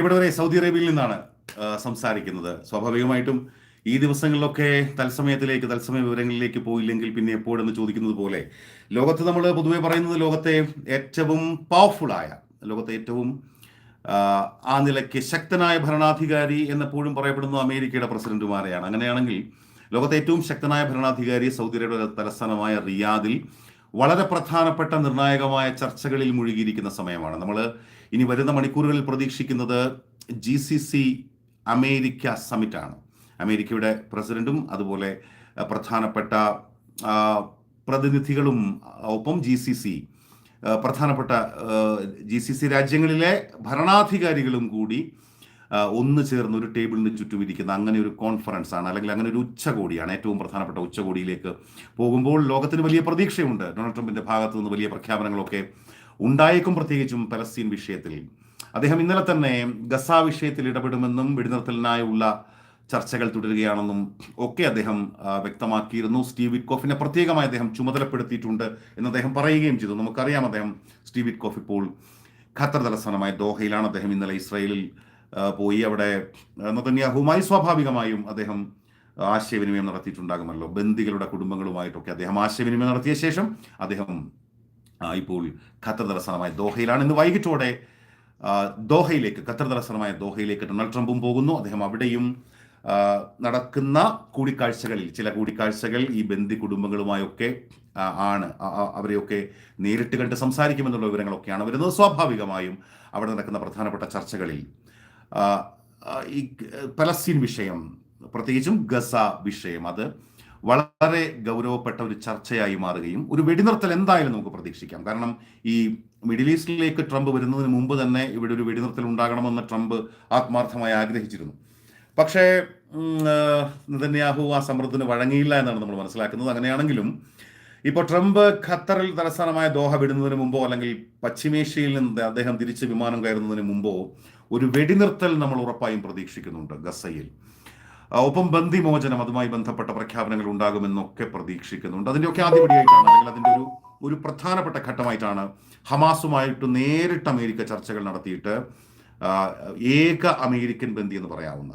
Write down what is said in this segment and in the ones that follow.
ഇവിടെ വരെ സൗദി അറേബ്യയിൽ നിന്നാണ് സംസാരിക്കുന്നത്. സ്വാഭാവികമായിട്ടും ഈ ദിവസങ്ങളിലൊക്കെ തത്സമയത്തിലേക്ക് തത്സമയ വിവരങ്ങളിലേക്ക് പോയില്ലെങ്കിൽ പിന്നെ എപ്പോഴെന്ന് ചോദിക്കുന്നത് പോലെ ലോകത്ത് നമ്മൾ പൊതുവെ പറയുന്നത് ലോകത്തെ ഏറ്റവും പവർഫുൾ ആയ ലോകത്തെ ഏറ്റവും ആ, നിലയ്ക്ക് ശക്തനായ ഭരണാധികാരി എന്നെപ്പോഴും പറയപ്പെടുന്നു അമേരിക്കയുടെ പ്രസിഡന്റുമാരെയാണ്. അങ്ങനെയാണെങ്കിൽ ലോകത്തെ ഏറ്റവും ശക്തനായ ഭരണാധികാരി സൗദി അറേബ്യയുടെ തലസ്ഥാനമായ റിയാദിൽ വളരെ പ്രധാനപ്പെട്ട നിർണായകമായ ചർച്ചകളിൽ മുഴുകിയിരിക്കുന്ന സമയമാണ്. നമ്മൾ ഇനി വരുന്ന മണിക്കൂറുകളിൽ പ്രതീക്ഷിക്കുന്നത് ജി സി സി അമേരിക്ക സമ്മിറ്റാണ് അമേരിക്കയുടെ പ്രസിഡന്റും അതുപോലെ പ്രധാനപ്പെട്ട പ്രതിനിധികളും ഒപ്പം ജി സി സി പ്രധാനപ്പെട്ട ജി സി സി രാജ്യങ്ങളിലെ ഭരണാധികാരികളും കൂടി ഒന്ന് ചേർന്ന് ഒരു ടേബിളിന് ചുറ്റും ഇരിക്കുന്ന അങ്ങനെ ഒരു കോൺഫറൻസ് ആണ് അല്ലെങ്കിൽ അങ്ങനെ ഒരു ഉച്ചകോടിയാണ്. ഏറ്റവും പ്രധാനപ്പെട്ട ഉച്ചകോടിയിലേക്ക് പോകുമ്പോൾ ലോകത്തിന് വലിയ പ്രതീക്ഷയുണ്ട്. ഡൊണാൾഡ് ട്രംപിന്റെ ഭാഗത്തു നിന്ന് വലിയ പ്രഖ്യാപനങ്ങളൊക്കെ ഉണ്ടായേക്കും പ്രത്യേകിച്ചും പലസ്തീൻ വിഷയത്തിൽ. അദ്ദേഹം ഇന്നലെ തന്നെ ഗസ വിഷയത്തിൽ ഇടപെടുമെന്നും വെടിനിർത്തലിനായുള്ള ചർച്ചകൾ തുടരുകയാണെന്നും ഒക്കെ അദ്ദേഹം വ്യക്തമാക്കിയിരുന്നു. സ്റ്റീവ് വിറ്റ്കോഫിനെ പ്രത്യേകമായി അദ്ദേഹം ചുമതലപ്പെടുത്തിയിട്ടുണ്ട് എന്ന് അദ്ദേഹം പറയുകയും ചെയ്തു. നമുക്കറിയാം അദ്ദേഹം സ്റ്റീവ് വിറ്റ്കോഫ് ഇപ്പോൾ ഖത്തർ തലസ്ഥാനമായ ദോഹയിലാണ്. അദ്ദേഹം ഇന്നലെ ഇസ്രായേലിൽ പോയി. അവിടെ നതന്യാഹുമായി സ്വാഭാവികമായും അദ്ദേഹം ആശയവിനിമയം നടത്തിയിട്ടുണ്ടാകുമല്ലോ. ബന്ദികളുടെ കുടുംബങ്ങളുമായിട്ടൊക്കെ അദ്ദേഹം ആശയവിനിമയം നടത്തിയ ശേഷം അദ്ദേഹം ഇപ്പോൾ ഖത്തർ തലസ്ഥാനമായ ദോഹയിലാണ്. ഇന്ന് വൈകിട്ടോടെ ദോഹയിലേക്ക് ഖത്തർ തലസ്ഥാനമായ ദോഹയിലേക്ക് ഡൊണാൾഡ് ട്രംപും പോകുന്നു. അദ്ദേഹം അവിടെയും നടക്കുന്ന കൂടിക്കാഴ്ചകളിൽ ചില കൂടിക്കാഴ്ചകൾ ഈ ബന്ധി കുടുംബങ്ങളുമായൊക്കെ ആണ് അവരെയൊക്കെ നേരിട്ട് കണ്ട് സംസാരിക്കുമെന്നുള്ള വിവരങ്ങളൊക്കെയാണ് വരുന്നത്. സ്വാഭാവികമായും അവിടെ നടക്കുന്ന പ്രധാനപ്പെട്ട ചർച്ചകളിൽ ഈ പലസ്തീൻ വിഷയം പ്രത്യേകിച്ചും ഗസ വിഷയം അത് വളരെ ഗൗരവപ്പെട്ട ഒരു ചർച്ചയായി മാറുകയും ഒരു വെടിനിർത്തൽ എന്തായാലും നമുക്ക് പ്രതീക്ഷിക്കാം. കാരണം ഈ മിഡിൽ ഈസ്റ്റിലേക്ക് ട്രംപ് വരുന്നതിന് മുമ്പ് തന്നെ ഇവിടെ ഒരു വെടിനിർത്തൽ ഉണ്ടാകണമെന്ന് ട്രംപ് ആത്മാർത്ഥമായി ആഗ്രഹിച്ചിരുന്നു. പക്ഷേ നിതന്യാഹു ആ, സമ്മർദ്ദത്തിന് വഴങ്ങിയില്ല എന്നാണ് നമ്മൾ മനസ്സിലാക്കുന്നത്. അങ്ങനെയാണെങ്കിലും ഇപ്പോൾ ട്രംപ് ഖത്തറിൽ തലസ്ഥാനമായ ദോഹ വിടുന്നതിന് മുമ്പോ അല്ലെങ്കിൽ പശ്ചിമേഷ്യയിൽ നിന്ന് അദ്ദേഹം തിരിച്ച് വിമാനം കയറുന്നതിന് മുമ്പോ ഒരു വെടിനിർത്തൽ നമ്മൾ ഉറപ്പായും പ്രതീക്ഷിക്കുന്നുണ്ട് ഗസയിൽ. ഒപ്പം ബന്ദിമോചനം അതുമായി ബന്ധപ്പെട്ട പ്രഖ്യാപനങ്ങൾ ഉണ്ടാകുമെന്നൊക്കെ പ്രതീക്ഷിക്കുന്നുണ്ട്. അതിന്റെയൊക്കെ ആദ്യപടിയായിട്ടാണ് അല്ലെങ്കിൽ അതിന്റെ ഒരു ഒരു പ്രധാനപ്പെട്ട ഘട്ടമായിട്ടാണ് ഹമാസുമായിട്ട് നേരിട്ട് അമേരിക്ക ചർച്ചകൾ നടത്തിയിട്ട് ഏക അമേരിക്കൻ ബന്ദി എന്ന് പറയാവുന്ന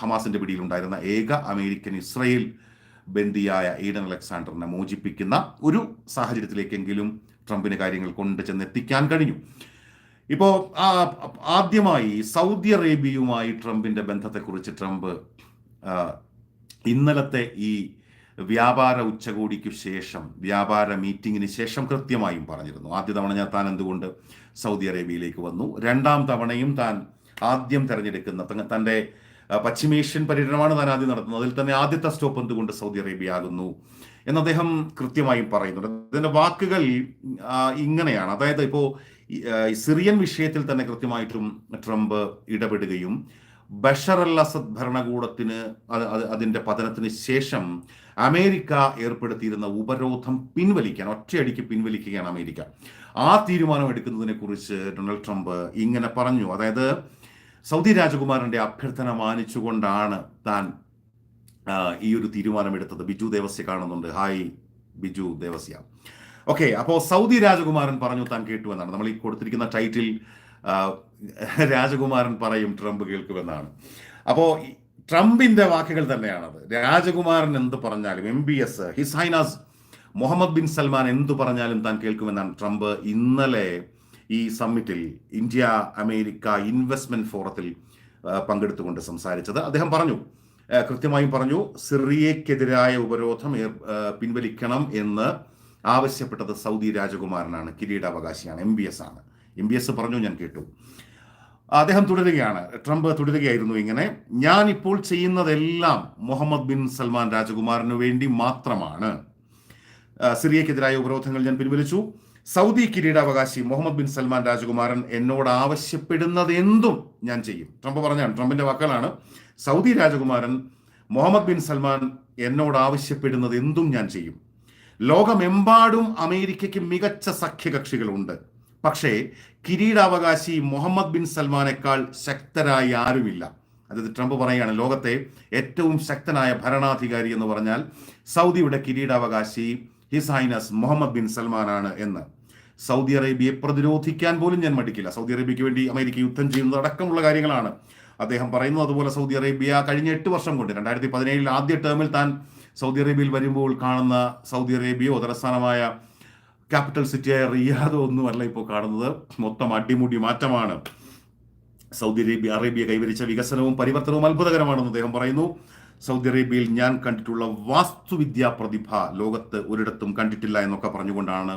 ഹമാസിന്റെ പിടിയിലുണ്ടായിരുന്ന ഏക അമേരിക്കൻ ഇസ്രയേൽ ബന്ദിയായ ഈഡൻ അലക്സാണ്ടറിനെ മോചിപ്പിക്കുന്ന ഒരു സാഹചര്യത്തിലേക്കെങ്കിലും ട്രംപിന് കാര്യങ്ങൾ കൊണ്ട് ചെന്നെത്തിക്കാൻ കഴിഞ്ഞു. ഇപ്പോ ആ, ആദ്യമായി സൗദി അറേബ്യയുമായി ട്രംപിന്റെ ബന്ധത്തെക്കുറിച്ച് ട്രംപ് ഇന്നലത്തെ ഈ വ്യാപാര ഉച്ചകോടിക്ക് ശേഷം വ്യാപാര മീറ്റിങ്ങിന് ശേഷം കൃത്യമായും പറഞ്ഞിരുന്നു. ആദ്യ തവണ ഞാൻ താൻ എന്തുകൊണ്ട് സൗദി അറേബ്യയിലേക്ക് വന്നു? രണ്ടാം തവണയും താൻ ആദ്യം തിരഞ്ഞെടുക്കുന്ന തന്റെ പശ്ചിമേഷ്യൻ പര്യടനമാണ് താൻ ആദ്യം നടത്തുന്നത്. അതിൽ തന്നെ ആദ്യത്തെ സ്റ്റോപ്പ് എന്തുകൊണ്ട് സൗദി അറേബ്യ ആകുന്നു എന്ന് അദ്ദേഹം കൃത്യമായും പറയുന്നുണ്ട്. അതിന്റെ വാക്കുകൾ ഇങ്ങനെയാണ്. അതായത് ഇപ്പോ ഈ, ആ, ഈ സിറിയൻ വിഷയത്തിൽ തന്നെ കൃത്യമായിട്ടും ട്രംപ് ഇടപെടുകയും ബഷർ അൽ അസദ് ഭരണകൂടത്തിന് അത് അത് അതിന്റെ പതനത്തിന് ശേഷം അമേരിക്ക ഏർപ്പെടുത്തിയിരുന്ന ഉപരോധം പിൻവലിക്കാൻ ഒറ്റയടിക്ക് പിൻവലിക്കുകയാണ് അമേരിക്ക. ആ തീരുമാനം എടുക്കുന്നതിനെ കുറിച്ച് ഡൊണാൾഡ് ട്രംപ് ഇങ്ങനെ പറഞ്ഞു. അതായത് സൗദി രാജകുമാരന്റെ അഭ്യർത്ഥന മാനിച്ചുകൊണ്ടാണ് താൻ ഈ ഒരു തീരുമാനം എടുത്തത്. ബിജു ദേവസ്യ കാണുന്നുണ്ട്. ഹായ് ബിജു ദേവസ്യ. ഓക്കെ അപ്പോൾ സൗദി രാജകുമാരൻ പറഞ്ഞു താൻ കേട്ടു എന്നാണ്. നമ്മൾ ഈ കൊടുത്തിരിക്കുന്ന ടൈറ്റിൽ രാജകുമാരൻ പറയും ട്രംപ് കേൾക്കുമെന്നാണ്. അപ്പോൾ ട്രംപിന്റെ വാക്കുകൾ തന്നെയാണത്. രാജകുമാരൻ എന്ത് പറഞ്ഞാലും എം ബി എസ് ഹിസൈനാസ് മുഹമ്മദ് ബിൻ സൽമാൻ എന്തു പറഞ്ഞാലും താൻ കേൾക്കുമെന്നാണ് ട്രംപ് ഇന്നലെ ഈ സമ്മിറ്റിൽ ഇന്ത്യ അമേരിക്ക ഇൻവെസ്റ്റ്മെന്റ് ഫോറത്തിൽ പങ്കെടുത്തുകൊണ്ട് സംസാരിച്ചത്. അദ്ദേഹം പറഞ്ഞു കൃത്യമായും പറഞ്ഞു സിറിയക്കെതിരായ ഉപരോധം പിൻവലിക്കണം എന്ന് ആവശ്യപ്പെട്ടത് സൗദി രാജകുമാരനാണ് കിരീടാവകാശിയാണ് എം ബി എസ് ആണ്. എം ബി എസ് പറഞ്ഞു ഞാൻ കേട്ടു. അദ്ദേഹം തുടരുകയാണ്. ട്രംപ് തുടരുകയായിരുന്നു ഇങ്ങനെ. ഞാൻ ഇപ്പോൾ ചെയ്യുന്നതെല്ലാം മുഹമ്മദ് ബിൻ സൽമാൻ രാജകുമാരന് വേണ്ടി മാത്രമാണ്. സിറിയക്കെതിരായ ഉപരോധങ്ങൾ ഞാൻ പിൻവലിച്ചു. സൗദി കിരീടാവകാശി മുഹമ്മദ് ബിൻ സൽമാൻ രാജകുമാരൻ എന്നോട് ആവശ്യപ്പെടുന്നത് എന്തും ഞാൻ ചെയ്യും. ട്രംപ് പറഞ്ഞാണ് ട്രംപിന്റെ വാക്കുകളാണ്. സൗദി രാജകുമാരൻ മുഹമ്മദ് ബിൻ സൽമാൻ എന്നോട് ആവശ്യപ്പെടുന്നത് എന്തും ഞാൻ ചെയ്യും. ലോകമെമ്പാടും അമേരിക്കയ്ക്ക് മികച്ച സഖ്യകക്ഷികളുണ്ട്. പക്ഷേ കിരീടാവകാശി മുഹമ്മദ് ബിൻ സൽമാനേക്കാൾ ശക്തരായി ആരുമില്ല. അതായത് ട്രംപ് പറയുകയാണ് ലോകത്തെ ഏറ്റവും ശക്തനായ ഭരണാധികാരി എന്ന് പറഞ്ഞാൽ സൗദിയുടെ കിരീടാവകാശി ഹിസ് ഹൈനസ് മുഹമ്മദ് ബിൻ സൽമാനാണ് എന്ന്. സൗദി അറേബ്യയെ പ്രതിരോധിക്കാൻ പോലും ഞാൻ മടിക്കില്ല. സൗദി അറേബ്യയ്ക്ക് വേണ്ടി അമേരിക്ക യുദ്ധം ചെയ്യുന്നത് അടക്കമുള്ള കാര്യങ്ങളാണ്. അദ്ദേഹം പറയുന്നു അതുപോലെ സൗദി അറേബ്യ കഴിഞ്ഞ എട്ട് വർഷം കൊണ്ട് രണ്ടായിരത്തി പതിനേഴിൽ ആദ്യ ടേമിൽ താൻ സൗദി അറേബ്യയിൽ വരുമ്പോൾ കാണുന്ന സൗദി അറേബ്യയോ തലസ്ഥാനമായ ക്യാപിറ്റൽ സിറ്റിയായ റിയാദോ ഒന്നുമല്ല ഇപ്പോൾ കാണുന്നത്. മൊത്തം അടിമുടി മാറ്റമാണ്. സൗദി അറേബ്യ അറേബ്യ കൈവരിച്ച വികസനവും പരിവർത്തനവും അത്ഭുതകരമാണെന്ന് അദ്ദേഹം പറയുന്നു. സൗദി അറേബ്യയിൽ ഞാൻ കണ്ടിട്ടുള്ള വാസ്തുവിദ്യാ പ്രതിഭ ലോകത്ത് ഒരിടത്തും കണ്ടിട്ടില്ല എന്നൊക്കെ പറഞ്ഞുകൊണ്ടാണ്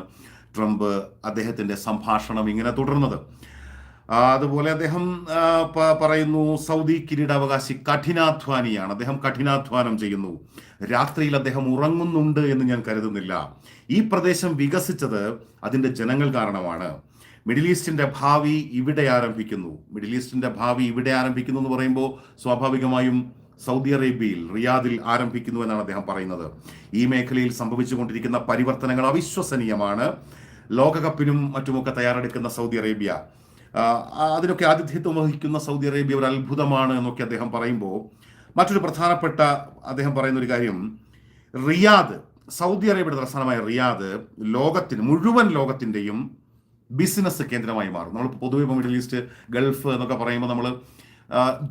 ട്രംപ് അദ്ദേഹത്തിന്റെ സംഭാഷണം ഇങ്ങനെ തുടർന്നത്. അതുപോലെ അദ്ദേഹം പറയുന്നു സൗദി കിരീടാവകാശി കഠിനാധ്വാനിയാണ് അദ്ദേഹം കഠിനാധ്വാനം ചെയ്യുന്നു. രാത്രിയിൽ അദ്ദേഹം ഉറങ്ങുന്നുണ്ട് എന്ന് ഞാൻ കരുതുന്നില്ല. ഈ പ്രദേശം വികസിച്ചത് അതിന്റെ ജനങ്ങൾ കാരണമാണ്. മിഡിൽ ഈസ്റ്റിന്റെ ഭാവി ഇവിടെ ആരംഭിക്കുന്നു. മിഡിൽ ഈസ്റ്റിന്റെ ഭാവി ഇവിടെ ആരംഭിക്കുന്നു എന്ന് പറയുമ്പോൾ സ്വാഭാവികമായും സൗദി അറേബ്യയിൽ റിയാദിൽ ആരംഭിക്കുന്നു എന്നാണ് അദ്ദേഹം പറയുന്നത്. ഈ മേഖലയിൽ സംഭവിച്ചുകൊണ്ടിരിക്കുന്ന പരിവർത്തനങ്ങൾ അവിശ്വസനീയമാണ്. ലോകകപ്പിനും മറ്റുമൊക്കെ തയ്യാറെടുക്കുന്ന സൗദി അറേബ്യ അതിനൊക്കെ ആതിഥ്യത്വം വഹിക്കുന്ന സൗദി അറേബ്യ ഒരു അത്ഭുതമാണ് എന്നൊക്കെ അദ്ദേഹം പറയുമ്പോൾ മറ്റൊരു പ്രധാനപ്പെട്ട അദ്ദേഹം പറയുന്ന ഒരു കാര്യം റിയാദ് സൗദി അറേബ്യയുടെ തലസ്ഥാനമായ റിയാദ് ലോകത്തിന് മുഴുവൻ ലോകത്തിന്റെയും ബിസിനസ് കേന്ദ്രമായി മാറും. നമ്മൾ പൊതുവെ ഇപ്പോൾ മിഡിൽ ഈസ്റ്റ് ഗൾഫ് എന്നൊക്കെ പറയുമ്പോൾ നമ്മൾ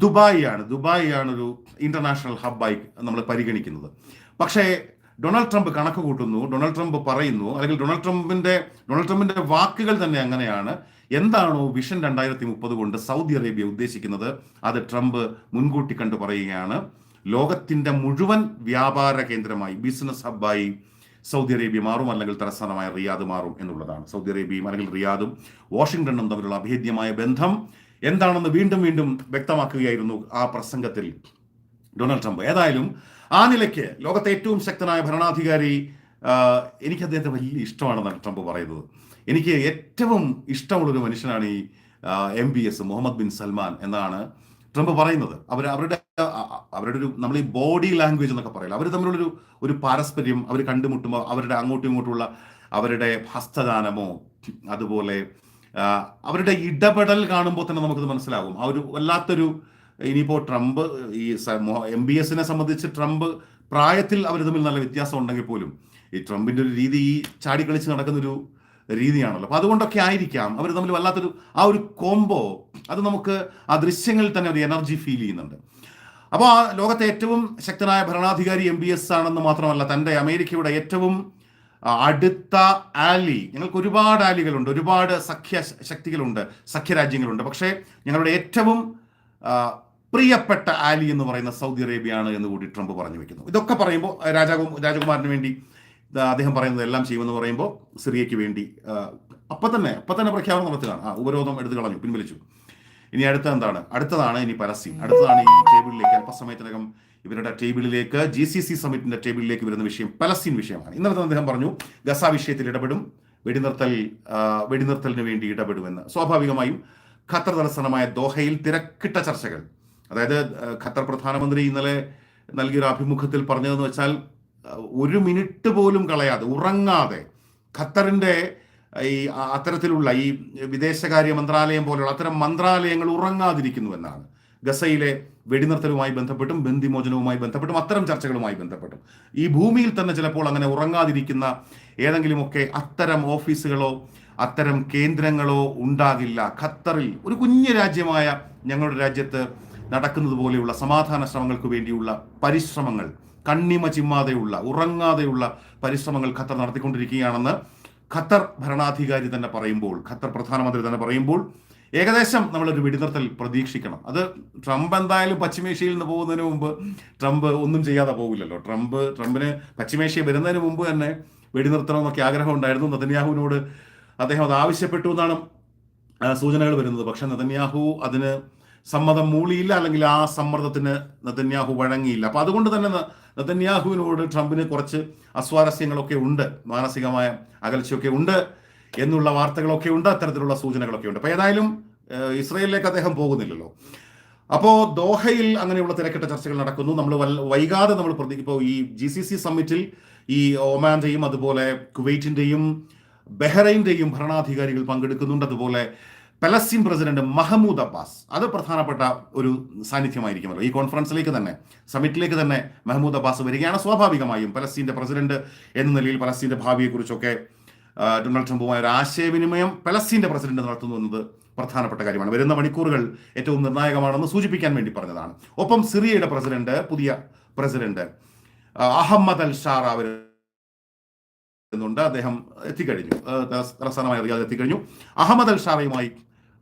ദുബായിയാണ്. ദുബായിയാണ് ഒരു ഇന്റർനാഷണൽ ഹബ്ബായി നമ്മൾ പരിഗണിക്കുന്നത്. പക്ഷേ ഡൊണാൾഡ് ട്രംപ് കണക്ക് കൂട്ടുന്നു ഡൊണാൾഡ് ട്രംപ് പറയുന്നു അല്ലെങ്കിൽ ഡൊണാൾഡ് ട്രംപിന്റെ ഡൊണാൾഡ് ട്രംപിന്റെ വാക്കുകൾ തന്നെ അങ്ങനെയാണ്. എന്താണോ വിഷൻ രണ്ടായിരത്തി മുപ്പത് കൊണ്ട് സൗദി അറേബ്യ ഉദ്ദേശിക്കുന്നത് അത് ട്രംപ് മുൻകൂട്ടി കണ്ടു പറയുകയാണ്. ലോകത്തിന്റെ മുഴുവൻ വ്യാപാര കേന്ദ്രമായി ബിസിനസ് ഹബ്ബായി സൗദി അറേബ്യ മാറും അല്ലെങ്കിൽ തലസ്ഥാനമായ റിയാദ് മാറും എന്നുള്ളതാണ്. സൗദി അറേബ്യയും അല്ലെങ്കിൽ റിയാദും വാഷിംഗ്ടണും തമ്മിലുള്ള അഭേദ്യമായ ബന്ധം എന്താണെന്ന് വീണ്ടും വീണ്ടും വ്യക്തമാക്കുകയായിരുന്നു ആ പ്രസംഗത്തിൽ ഡൊണാൾഡ് ട്രംപ്. ഏതായാലും ആ നിലയ്ക്ക് ലോകത്തെ ഏറ്റവും ശക്തനായ ഭരണാധികാരി എനിക്ക് അദ്ദേഹത്തെ വലിയ ഇഷ്ടമാണെന്നാണ് ട്രംപ് പറയുന്നത്. എനിക്ക് ഏറ്റവും ഇഷ്ടമുള്ളൊരു മനുഷ്യനാണ് ഈ M B S Mohammed bin Salman എന്നാണ് ട്രംപ് പറയുന്നത്. അവർ അവരുടെ അവരുടെ ഒരു നമ്മൾ ഈ ബോഡി ലാംഗ്വേജ് എന്നൊക്കെ പറയില്ല. അവർ തമ്മിലുള്ളൊരു ഒരു പാരസ്പര്യം അവർ കണ്ടുമുട്ടുമ്പോൾ അവരുടെ അങ്ങോട്ടും ഇങ്ങോട്ടുമുള്ള അവരുടെ ഹസ്തദാനമോ അതുപോലെ അവരുടെ ഇടപെടൽ കാണുമ്പോൾ തന്നെ നമുക്കത് മനസ്സിലാകും. ആ ഒരു വല്ലാത്തൊരു ഇനിയിപ്പോൾ ട്രംപ് ഈ എം ബി എസിനെ സംബന്ധിച്ച് ട്രംപ് പ്രായത്തിൽ അവർ തമ്മിൽ നല്ല വ്യത്യാസം ഉണ്ടെങ്കിൽ പോലും ഈ ട്രംപിന്റെ ഒരു രീതി ഈ ചാടിക്കളിച്ച് നടക്കുന്നൊരു രീതിയാണല്ലോ. അപ്പോൾ അതുകൊണ്ടൊക്കെ ആയിരിക്കാം. അവർ തമ്മിൽ വല്ലാത്തൊരു ആ ഒരു കോംബോ അത് നമുക്ക് ആ ദൃശ്യങ്ങളിൽ തന്നെ ഒരു എനർജി ഫീൽ ചെയ്യുന്നുണ്ട്. അപ്പോൾ ആ ലോകത്തെ ഏറ്റവും ശക്തനായ ഭരണാധികാരി എം ബി എസ് ആണെന്ന് മാത്രമല്ല തന്റെ അമേരിക്കയുടെ ഏറ്റവും അടുത്ത ആലി ഞങ്ങൾക്ക് ഒരുപാട് ആലികളുണ്ട് ഒരുപാട് സഖ്യ ശക്തികളുണ്ട് സഖ്യരാജ്യങ്ങളുണ്ട്. പക്ഷേ ഞങ്ങളുടെ ഏറ്റവും പ്രിയപ്പെട്ട ആലി എന്ന് പറയുന്ന സൗദി അറേബ്യയാണ് എന്ന് കൂടി ട്രംപ് പറഞ്ഞു വെക്കുന്നു. ഇതൊക്കെ പറയുമ്പോൾ രാജാകു രാജകുമാരന് വേണ്ടി അദ്ദേഹം പറയുന്നത് എല്ലാം ചെയ്യുമെന്ന് പറയുമ്പോൾ സിറിയയ്ക്ക് വേണ്ടി അപ്പം തന്നെ അപ്പം തന്നെ പ്രഖ്യാപനം നടത്തുകയാണ്. ആ ഉപരോധം എടുത്തു കളഞ്ഞു പിൻവലിച്ചു. ഇനി അടുത്ത എന്താണ്? അടുത്തതാണ് ഇനി പരസ്യം അടുത്തതാണ് ഈ ടേബിളിലേക്ക് അല്പസമയത്തിനകം ഇവരുടെ ടേബിളിലേക്ക് ജി സി സി സമിറ്റിന്റെ ടേബിളിലേക്ക് വരുന്ന വിഷയം പലസ്തീൻ വിഷയമാണ്. ഇന്നലെ അദ്ദേഹം പറഞ്ഞു ഗസ വിഷയത്തിൽ ഇടപെടും വെടിനിർത്തൽ വെടിനിർത്തലിന് വേണ്ടി ഇടപെടുമെന്ന്. സ്വാഭാവികമായും ഖത്തർ തലസ്ഥാനമായ ദോഹയിൽ തിരക്കിട്ട ചർച്ചകൾ. അതായത് ഖത്തർ പ്രധാനമന്ത്രി ഇന്നലെ നൽകിയൊരു അഭിമുഖത്തിൽ പറഞ്ഞതെന്ന് വെച്ചാൽ ഒരു മിനിറ്റ് പോലും കളയാതെ ഉറങ്ങാതെ ഖത്തറിന്റെ ഈ അത്തരത്തിലുള്ള ഈ വിദേശകാര്യ മന്ത്രാലയം പോലെയുള്ള അത്തരം മന്ത്രാലയങ്ങൾ ഉറങ്ങാതിരിക്കുന്നു എന്നാണ്. ഗസയിലെ വെടിനിർത്തലുമായി ബന്ധപ്പെട്ടും ബന്ധിമോചനവുമായി ബന്ധപ്പെട്ടും അത്തരം ചർച്ചകളുമായി ബന്ധപ്പെട്ടും. ഈ ഭൂമിയിൽ തന്നെ ചിലപ്പോൾ അങ്ങനെ ഉറങ്ങാതിരിക്കുന്ന ഏതെങ്കിലുമൊക്കെ അത്തരം ഓഫീസുകളോ അത്തരം കേന്ദ്രങ്ങളോ ഉണ്ടാകില്ല. ഖത്തറിൽ ഒരു കുഞ്ഞു രാജ്യമായ ഞങ്ങളുടെ രാജ്യത്ത് നടക്കുന്നത് പോലെയുള്ള സമാധാന ശ്രമങ്ങൾക്ക് വേണ്ടിയുള്ള പരിശ്രമങ്ങൾ കണ്ണിമ ചിമ്മാതെയുള്ള ഉറങ്ങാതെയുള്ള പരിശ്രമങ്ങൾ ഖത്തർ നടത്തിക്കൊണ്ടിരിക്കുകയാണെന്ന് ഖത്തർ ഭരണാധികാരി തന്നെ പറയുമ്പോൾ ഖത്തർ പ്രധാനമന്ത്രി തന്നെ പറയുമ്പോൾ ഏകദേശം നമ്മളൊരു വെടിനിർത്തൽ പ്രതീക്ഷിക്കണം. അത് ട്രംപ് എന്തായാലും പശ്ചിമേഷ്യയിൽ നിന്ന് പോകുന്നതിന് മുമ്പ് ട്രംപ് ഒന്നും ചെയ്യാതെ പോകില്ലല്ലോ ട്രംപ് ട്രംപിന് പശ്ചിമേഷ്യ വരുന്നതിന് മുമ്പ് തന്നെ വെടിനിർത്തണം എന്നൊക്കെ ആഗ്രഹം ഉണ്ടായിരുന്നു. നതന്യാഹുവിനോട് അദ്ദേഹം അത് ആവശ്യപ്പെട്ടു എന്നാണ് സൂചനകൾ വരുന്നത്. പക്ഷെ നതന്യാഹു അതിന് സമ്മതം മൂളിയില്ല അല്ലെങ്കിൽ ആ സമ്മർദ്ദത്തിന് നെതന്യാഹു വഴങ്ങിയില്ല. അപ്പൊ അതുകൊണ്ട് തന്നെ നതന്യാഹുവിനോട് ട്രംപിന് കുറച്ച് അസ്വാരസ്യങ്ങളൊക്കെ ഉണ്ട് മാനസികമായ അകൽച്ചയൊക്കെ ഉണ്ട് എന്നുള്ള വാർത്തകളൊക്കെ ഉണ്ട് അത്തരത്തിലുള്ള സൂചനകളൊക്കെ ഉണ്ട്. അപ്പൊ ഏതായാലും ഇസ്രയേലിലേക്ക് അദ്ദേഹം പോകുന്നില്ലല്ലോ. അപ്പോ ദോഹയിൽ അങ്ങനെയുള്ള തിരക്കിട്ട ചർച്ചകൾ നടക്കുന്നു. നമ്മൾ വൈകാതെ നമ്മൾ പ്രതി ഇപ്പോൾ ഈ ജി സി സി സമ്മിറ്റിൽ ഈ ഒമാന്റെയും അതുപോലെ കുവൈറ്റിന്റെയും ബഹ്റൈന്റെയും ഭരണാധികാരികൾ പങ്കെടുക്കുന്നുണ്ട്. അതുപോലെ പലസ്തീൻ പ്രസിഡന്റ് മഹമൂദ് അബ്ബാസ്. അത് പ്രധാനപ്പെട്ട ഒരു സാന്നിധ്യമായിരിക്കുമല്ലോ. ഈ കോൺഫറൻസിലേക്ക് തന്നെ സമിറ്റിലേക്ക് തന്നെ മെഹമൂദ് അബ്ബാസ് വരികയാണ്. സ്വാഭാവികമായും പലസ്തീന്റെ പ്രസിഡന്റ് എന്ന നിലയിൽ പലസ്തീന്റെ ഭാവിയെക്കുറിച്ചൊക്കെ ഡൊണാൾഡ് ട്രംപുമായ ഒരു ആശയവിനിമയം പലസ്തീന്റെ പ്രസിഡന്റ് നടത്തുന്നു എന്നത് പ്രധാനപ്പെട്ട കാര്യമാണ്. വരുന്ന മണിക്കൂറുകൾ ഏറ്റവും നിർണായകമാണെന്ന് സൂചിപ്പിക്കാൻ വേണ്ടി പറഞ്ഞതാണ്. ഒപ്പം സിറിയയുടെ പ്രസിഡന്റ് പുതിയ പ്രസിഡന്റ് അഹമ്മദ് അൽ ഷാറ വരുന്നുണ്ട് അദ്ദേഹം എത്തിക്കഴിഞ്ഞു. തലസ്ഥാനമായി റിയാദ് എത്തിക്കഴിഞ്ഞു. അഹമ്മദ് അൽ ഷാറയുമായി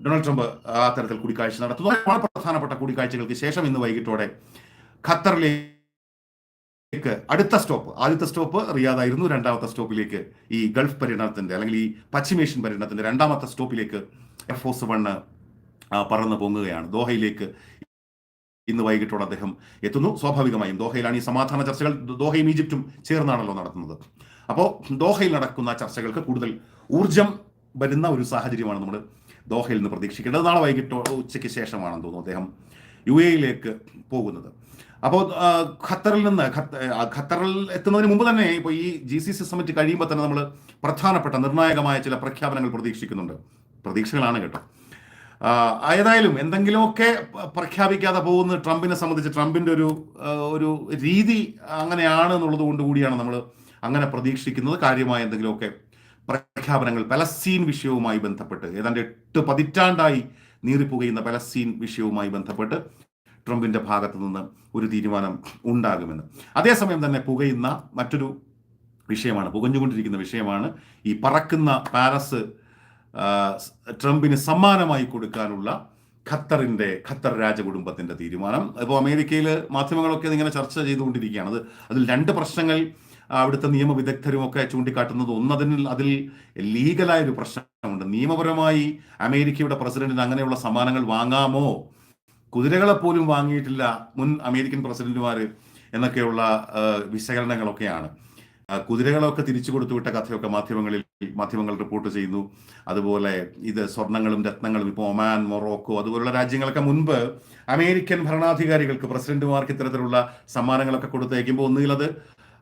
ഡൊണാൾഡ് ട്രംപ് ആ തരത്തിൽ കൂടിക്കാഴ്ച നടത്തുന്നു. വളരെ പ്രധാനപ്പെട്ട കൂടിക്കാഴ്ചകൾക്ക് ശേഷം ഇന്ന് വൈകിട്ടോടെ ഖത്തറിലേക്ക് അടുത്ത സ്റ്റോപ്പ് ആദ്യത്തെ സ്റ്റോപ്പ് റിയാദായിരുന്നു. രണ്ടാമത്തെ സ്റ്റോപ്പിലേക്ക് ഈ ഗൾഫ് പര്യടനത്തിന്റെ അല്ലെങ്കിൽ ഈ പശ്ചിമേഷ്യൻ പര്യടനത്തിന്റെ രണ്ടാമത്തെ സ്റ്റോപ്പിലേക്ക് എഫ് വണ്ണ് പറന്നു പറന്ന് പൊങ്ങുകയാണ്. ദോഹയിലേക്ക് ഇന്ന് വൈകിട്ടോടെ അദ്ദേഹം എത്തുന്നു. സ്വാഭാവികമായും ദോഹയിലാണ് ഈ സമാധാന ചർച്ചകൾ. ദോഹയും ഈജിപ്തും ചേർന്നാണല്ലോ നടത്തുന്നത്. അപ്പോൾ ദോഹയിൽ നടക്കുന്ന ചർച്ചകൾക്ക് കൂടുതൽ ഊർജം വരുന്ന ഒരു സാഹചര്യമാണ് നമ്മൾ ദോഹയിൽ നിന്ന് പ്രതീക്ഷിക്കേണ്ടത് നാളെ വൈകിട്ട് ഉച്ചയ്ക്ക് ശേഷമാണെന്ന് തോന്നുന്നു അദ്ദേഹം യു എയിലേക്ക് പോകുന്നത് അപ്പോൾ ഖത്തറിൽ നിന്ന് ഖത്തറിൽ എത്തുന്നതിന് മുമ്പ് തന്നെ ഇപ്പോൾ ഈ ജി സി സി സമിറ്റ് കഴിയുമ്പോൾ തന്നെ നമ്മൾ പ്രധാനപ്പെട്ട നിർണായകമായ ചില പ്രഖ്യാപനങ്ങൾ പ്രതീക്ഷിക്കുന്നുണ്ട്. പ്രതീക്ഷകളാണ് കേട്ടോ. ഏതായാലും എന്തെങ്കിലുമൊക്കെ പ്രഖ്യാപിക്കാതെ പോകുന്ന ട്രംപിനെ സംബന്ധിച്ച് ട്രംപിന്റെ ഒരു ഒരു രീതി അങ്ങനെയാണ് എന്നുള്ളത് കൊണ്ട് കൂടിയാണ് നമ്മൾ അങ്ങനെ പ്രതീക്ഷിക്കുന്നത്. കാര്യമായ എന്തെങ്കിലുമൊക്കെ പ്രഖ്യാപനങ്ങൾ പലസ്തീൻ വിഷയവുമായി ബന്ധപ്പെട്ട് ഏതാണ്ട് എട്ട് പതിറ്റാണ്ടായി നീറിപ്പുകയുന്ന പലസ്തീൻ വിഷയവുമായി ബന്ധപ്പെട്ട് ട്രംപിന്റെ ഭാഗത്തു നിന്ന് ഒരു തീരുമാനം ഉണ്ടാകുമെന്ന്. അതേസമയം തന്നെ പുകയുന്ന മറ്റൊരു വിഷയമാണ് പുകഞ്ഞുകൊണ്ടിരിക്കുന്ന വിഷയമാണ് ഈ പറക്കുന്ന പാരസ് ട്രംപിന് സമ്മാനമായി കൊടുക്കാനുള്ള ഖത്തറിന്റെ ഖത്തർ രാജകുടുംബത്തിന്റെ തീരുമാനം. ഇപ്പോൾ അമേരിക്കയിൽ മാധ്യമങ്ങളൊക്കെ ഇങ്ങനെ ചർച്ച ചെയ്തുകൊണ്ടിരിക്കുകയാണ്. അത് അതിൽ രണ്ട് പ്രശ്നങ്ങൾ അവിടുത്തെ നിയമവിദഗ്ധരും ഒക്കെ ചൂണ്ടിക്കാട്ടുന്നത് ഒന്ന് അതിൽ അതിൽ ലീഗലായ ഒരു പ്രശ്നമുണ്ട്. നിയമപരമായി അമേരിക്കയുടെ പ്രസിഡന്റിന് അങ്ങനെയുള്ള സമ്മാനങ്ങൾ വാങ്ങാമോ? കുതിരകളെ പോലും വാങ്ങിയിട്ടില്ല മുൻ അമേരിക്കൻ പ്രസിഡന്റുമാർ എന്നൊക്കെയുള്ള വിശകലനങ്ങളൊക്കെയാണ്. കുതിരകളൊക്കെ തിരിച്ചു കൊടുത്തുവിട്ട കഥയൊക്കെ മാധ്യമങ്ങളിൽ മാധ്യമങ്ങൾ റിപ്പോർട്ട് ചെയ്യുന്നു. അതുപോലെ ഇത് സ്വർണങ്ങളും രത്നങ്ങളും ഇപ്പോൾ ഒമാൻ മൊറോക്കോ അതുപോലുള്ള രാജ്യങ്ങളൊക്കെ മുൻപ് അമേരിക്കൻ ഭരണാധികാരികൾക്ക് പ്രസിഡന്റുമാർക്ക് ഇത്തരത്തിലുള്ള സമ്മാനങ്ങളൊക്കെ കൊടുത്തയക്കുമ്പോൾ ഒന്നുകിൽ അത്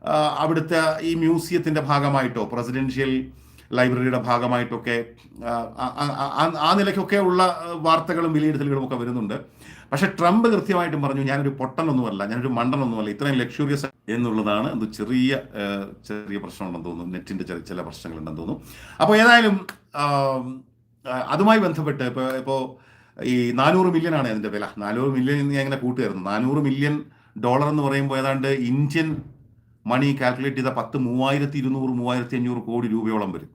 അവിടുത്തെ ഈ മ്യൂസിയത്തിന്റെ ഭാഗമായിട്ടോ പ്രസിഡൻഷ്യൽ ലൈബ്രറിയുടെ ഭാഗമായിട്ടൊക്കെ ആ, നിലയ്ക്കൊക്കെ ഉള്ള വാർത്തകളും വിലയിരുത്തലുകളും ഒക്കെ വരുന്നുണ്ട്. പക്ഷെ ട്രംപ് കൃത്യമായിട്ടും പറഞ്ഞു ഞാനൊരു പൊട്ടനൊന്നുമല്ല ഞാനൊരു മണ്ടനൊന്നുമല്ല ഇത്രയും ലക്ഷൂറിയസ് എന്നുള്ളതാണ് എന്ത് ചെറിയ ചെറിയ പ്രശ്നമുണ്ടെന്ന് തോന്നുന്നു നെറ്റിന്റെ ചെറിയ ചില പ്രശ്നങ്ങളുണ്ടെന്ന് തോന്നുന്നു. അപ്പോൾ ഏതായാലും അതുമായി ബന്ധപ്പെട്ട് ഇപ്പോൾ ഇപ്പോൾ ഈ നാനൂറ് മില്യൺ ആണ് അതിന്റെ വില. നാനൂറ് മില്യൺ ഞാൻ ഇങ്ങനെ കൂട്ടുകയായിരുന്നു. നാനൂറ് മില്യൺ ഡോളർ എന്ന് പറയുമ്പോൾ ഏതാണ്ട് ഇന്ത്യൻ മണി കാൽക്കുലേറ്റ് ചെയ്ത പത്ത് മൂവായിരത്തി ഇരുന്നൂറ് മൂവായിരത്തി അഞ്ഞൂറ് കോടി രൂപയോളം വരും.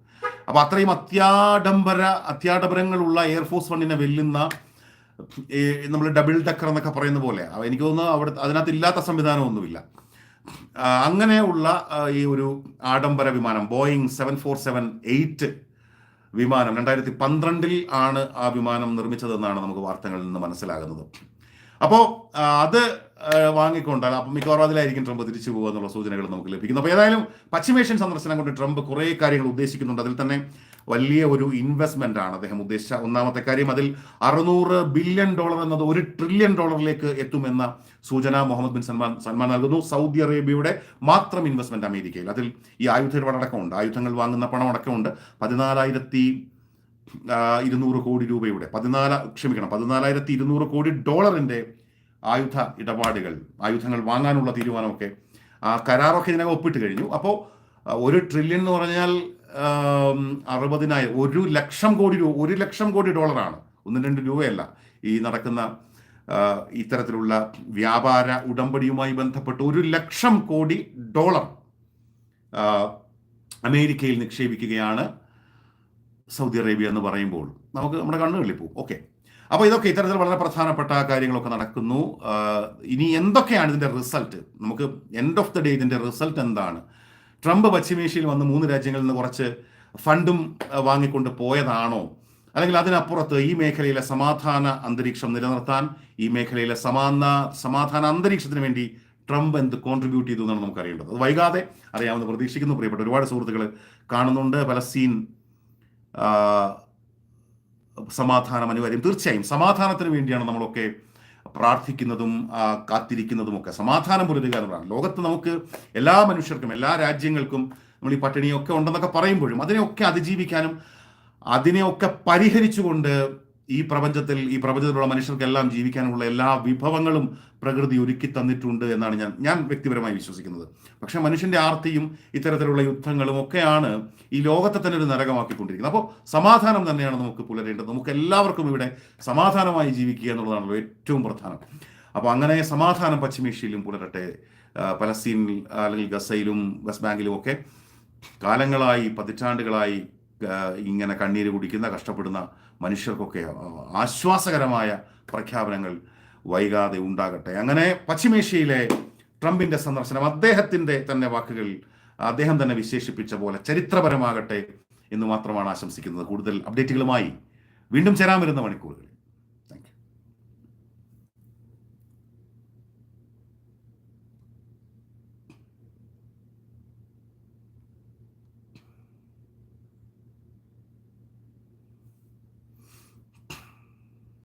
അപ്പൊ അത്രയും അത്യാഡംബര അത്യാഡംബരങ്ങളുള്ള എയർഫോഴ്സ് ഫണ്ടിനെ വെല്ലുന്ന നമ്മൾ ഡബിൾ ഡക്കർ എന്നൊക്കെ പറയുന്ന പോലെ എനിക്ക് തോന്നുന്നു അവിടെ അതിനകത്ത് ഇല്ലാത്ത സംവിധാനമൊന്നുമില്ല അങ്ങനെയുള്ള ഈ ഒരു ആഡംബര വിമാനം Boeing seven four seven eight വിമാനം രണ്ടായിരത്തി പന്ത്രണ്ടിൽ ആണ് ആ വിമാനം നിർമ്മിച്ചതെന്നാണ് നമുക്ക് വാർത്തകളിൽ നിന്ന് മനസ്സിലാകുന്നത്. അപ്പോൾ അത് ആ, വാങ്ങിക്കൊണ്ട് അപ്പം മിക്കവാറും അതിലായിരിക്കും ട്രംപ് തിരിച്ചു പോകുക എന്നുള്ള സൂചനകൾ നമുക്ക് ലഭിക്കുന്നു അപ്പോൾ ഏതായാലും പശ്ചിമേഷ്യൻ സന്ദർശനം കൊണ്ട് ട്രംപ് കുറേ കാര്യങ്ങൾ ഉദ്ദേശിക്കുന്നുണ്ട്. അതിൽ തന്നെ വലിയ ഒരു ഇൻവെസ്റ്റ്മെന്റ് ആണ് അദ്ദേഹം ഉദ്ദേശിച്ച ഒന്നാമത്തെ കാര്യം. അതിൽ അറുന്നൂറ് ബില്യൺ ഡോളർ എന്നത് ഒരു ട്രില്യൺ ഡോളറിലേക്ക് എത്തുമെന്ന സൂചന മുഹമ്മദ് ബിൻ സൽമാൻ സൽമാൻ നൽകുന്നു. സൗദി അറേബ്യയുടെ മാത്രം ഇൻവെസ്റ്റ്മെന്റ് അമേരിക്കയിൽ. അതിൽ ഈ ആയുധ ഇടപാടക്കമുണ്ട് ആയുധങ്ങൾ വാങ്ങുന്ന പണം അടക്കമുണ്ട്. പതിനാലായിരത്തി ഇരുന്നൂറ് കോടി രൂപയുടെ പതിനാല് ക്ഷമിക്കണം പതിനാലായിരത്തി ഇരുന്നൂറ് കോടി ഡോളറിന്റെ ആയുധ ഇടപാടുകൾ ആയുധങ്ങൾ വാങ്ങാനുള്ള തീരുമാനമൊക്കെ ആ കരാറൊക്കെ ഇതിനകം ഒപ്പിട്ട് കഴിഞ്ഞു. അപ്പോൾ ഒരു ട്രില്യൺ എന്ന് പറഞ്ഞാൽ അറുപതിനായിരം ഒരു ലക്ഷം കോടി രൂപ ഒരു ലക്ഷം കോടി ഡോളറാണ്. ഒന്ന് രണ്ട് രൂപയല്ല. ഈ നടക്കുന്ന ഇത്തരത്തിലുള്ള വ്യാപാര ഉടമ്പടിയുമായി ബന്ധപ്പെട്ട് ഒരു ലക്ഷം കോടി ഡോളർ അമേരിക്കയിൽ നിക്ഷേപിക്കുകയാണ് സൗദി അറേബ്യ എന്ന് പറയുമ്പോൾ. നമുക്ക് നമ്മുടെ കണ്ണുകളിൽ പോകും ഓക്കെ. അപ്പോൾ ഇതൊക്കെ ഇത്തരത്തിൽ വളരെ പ്രധാനപ്പെട്ട കാര്യങ്ങളൊക്കെ നടക്കുന്നു. ഇനി എന്തൊക്കെയാണ് ഇതിന്റെ റിസൾട്ട് നമുക്ക് എൻഡ് ഓഫ് ദ ഡേ ഇതിന്റെ റിസൾട്ട് എന്താണ്? ട്രംപ് പശ്ചിമേഷ്യയിൽ വന്ന് മൂന്ന് രാജ്യങ്ങളിൽ നിന്ന് കുറച്ച് ഫണ്ടും വാങ്ങിക്കൊണ്ട് പോയതാണോ? അല്ലെങ്കിൽ അതിനപ്പുറത്ത് ഈ മേഖലയിലെ സമാധാന അന്തരീക്ഷം നിലനിർത്താൻ ഈ മേഖലയിലെ സമാന സമാധാന അന്തരീക്ഷത്തിന് വേണ്ടി ട്രംപ് എന്ത് കോൺട്രിബ്യൂട്ട് ചെയ്തു എന്നാണ് നമുക്ക് അറിയേണ്ടത് അത് വൈകാതെ അറിയാമെന്ന് പ്രതീക്ഷിക്കുന്നു. പ്രിയപ്പെട്ട ഒരുപാട് സുഹൃത്തുക്കൾ കാണുന്നുണ്ട്. പലസ്തീൻ സമാധാനം അനിവാര്യം തീർച്ചയായും സമാധാനത്തിന് വേണ്ടിയാണ് നമ്മളൊക്കെ പ്രാർത്ഥിക്കുന്നതും കാത്തിരിക്കുന്നതും ഒക്കെ സമാധാനം പുലരുക എന്നുള്ളതാണ് ലോകത്ത് നമുക്ക് എല്ലാ മനുഷ്യർക്കും എല്ലാ രാജ്യങ്ങൾക്കും നമ്മൾ ഈ പട്ടിണിയൊക്കെ ഉണ്ടെന്നൊക്കെ പറയുമ്പോഴും അതിനെയൊക്കെ അതിജീവിക്കാനും അതിനെയൊക്കെ പരിഹരിച്ചുകൊണ്ട് ഈ പ്രപഞ്ചത്തിൽ ഈ പ്രപഞ്ചത്തിലുള്ള മനുഷ്യർക്കെല്ലാം ജീവിക്കാനുള്ള എല്ലാ വിഭവങ്ങളും പ്രകൃതി ഒരുക്കി തന്നിട്ടുണ്ട് എന്നാണ് ഞാൻ ഞാൻ വ്യക്തിപരമായി വിശ്വസിക്കുന്നത്. പക്ഷേ മനുഷ്യന്റെ ആർത്തിയും ഇത്തരത്തിലുള്ള യുദ്ധങ്ങളും ഒക്കെയാണ് ഈ ലോകത്തെ തന്നെ ഒരു നരകമാക്കിക്കൊണ്ടിരിക്കുന്നത്. അപ്പോൾ സമാധാനം തന്നെയാണ് നമുക്ക് പുലരേണ്ടത്. നമുക്ക് എല്ലാവർക്കും ഇവിടെ സമാധാനമായി ജീവിക്കുക എന്നുള്ളതാണല്ലോ ഏറ്റവും പ്രധാനം. അപ്പോൾ അങ്ങനെ സമാധാനം പശ്ചിമേഷ്യയിലും പുലരട്ടെ. പലസ്തീനിൽ അല്ലെങ്കിൽ ഗസയിലും വെസ്റ്റ് ബാങ്കിലും ഒക്കെ കാലങ്ങളായി പതിറ്റാണ്ടുകളായി ഇങ്ങനെ കണ്ണീര് കുടിക്കുന്ന കഷ്ടപ്പെടുന്ന മനുഷ്യർക്കൊക്കെ ആശ്വാസകരമായ പ്രഖ്യാപനങ്ങൾ വൈകാതെ ഉണ്ടാകട്ടെ. അങ്ങനെ പശ്ചിമേഷ്യയിലെ ട്രംപിന്റെ സന്ദർശനം അദ്ദേഹത്തിന്റെ തന്നെ വാക്കുകൾ അദ്ദേഹം തന്നെ വിശേഷിപ്പിച്ച പോലെ ചരിത്രപരമാകട്ടെ എന്ന് മാത്രമാണ് ആശംസിക്കുന്നത്. കൂടുതൽ അപ്ഡേറ്റുകളുമായി വീണ്ടും ചേരാൻ വരുന്ന മണിക്കൂറുകൾ